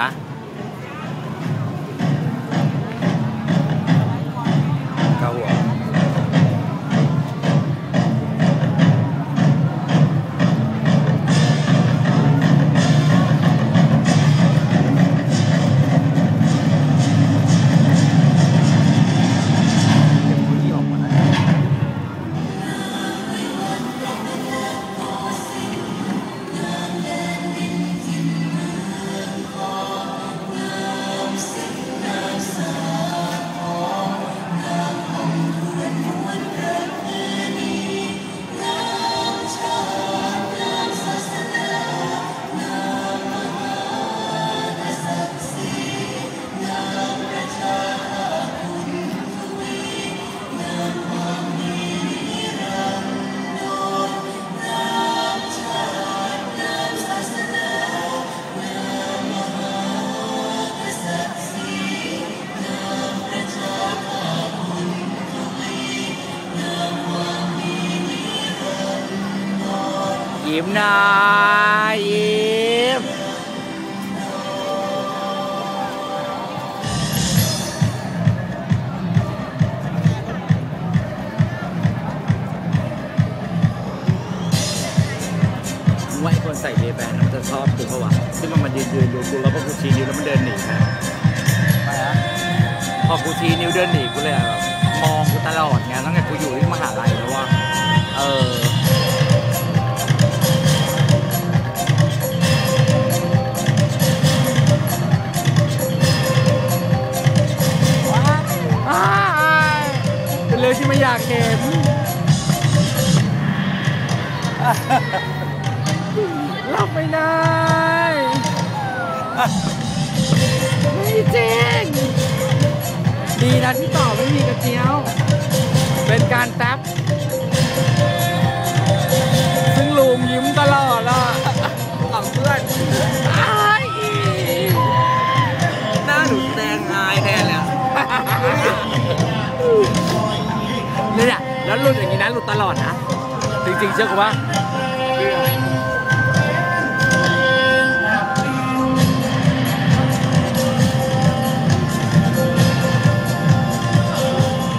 ปะเยิ้มหน่อยยิ้มว่าไอ้คนใส่เรแบนมันจะชอบกูเพราะว่าที่มันมายืนยืนดูกูแล้วพอกูชี้นิ้วแล้วมันเดินหนีนะพอกูชี้นิ้วเดินหนีกูเลยอะแบบมองกูตลอดไงตั้งแต่กูอยู่ที่มหาลัยแล้วว่า เรื่องที่ไม่อยากเห็นรับไม่ได้ไม่จริงดีนะที่ต่อไม่มีกระเจียว เป็นการแท็บ หลุดอย่างนี้นะหลุดตลอดนะจริงๆเชื่อกูว่า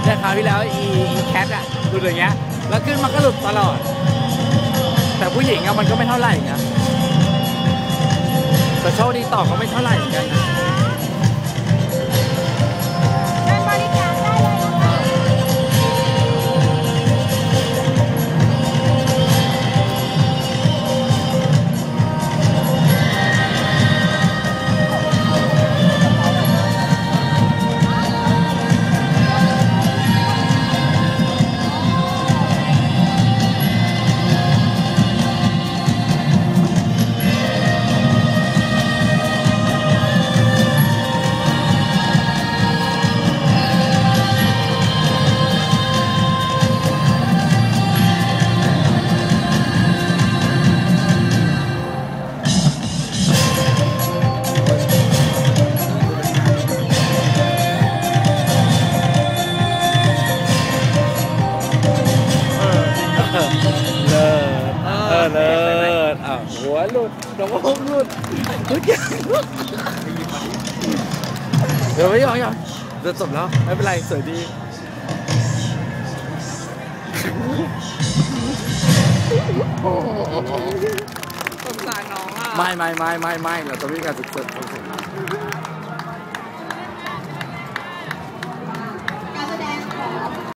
เนี่ยคราวที่แล้วอีแคทอะหลุดอย่างเงี้ยแล้วขึ้นมาก็หลุดตลอด แต่ผู้หญิงอะมันก็ไม่เท่าไหร่ไงแต่โชคดีต่อก็ไม่เท่าไหร่เหมือนกันนะ เออเลิศอะหัวหลุดน้องผมหลุดทุกอย่างเดี๋ยวไม่ยอมยอมจะจบแล้วไม่เป็นไรสวยดีสงสารน้องอะไม่ไม่ไม่ไม่ไม่เราจะไม่มีการศึกษา